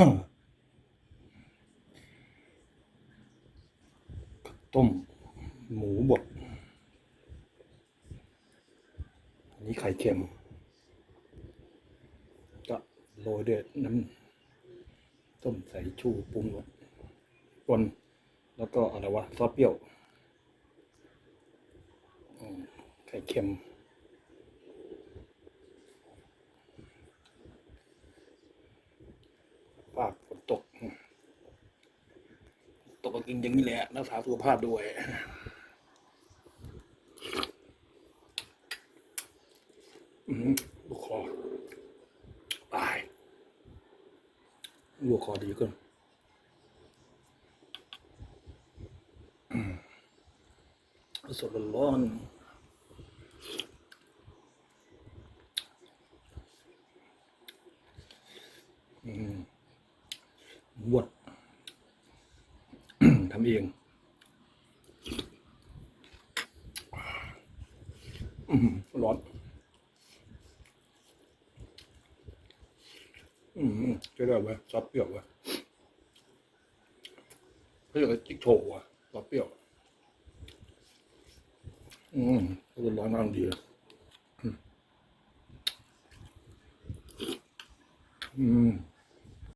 ต้ม หมูบดอันนี้ไข่เค็ม ก็โรยด้วยน้ำต้มใส่ชูปรุงรสปนแล้วก็อะไรวะซอสเปรี้ยวไข่เค็ม ภาพฝนตก ต กก็กินอย่างนี้แหละรักษาสุขภาพด้วยอืมลูกคอตายลูกคอดีขึ้นสดร้อนอืมบด ทำเองร้อนอืมใช่ได้ไหมซอสเปรี้ยวเว้ยเขาเรียกว่าจิ๊กโชว์อะซอสเปรี้ยว อืมก็ร้อนมากดีเลยอืมอืม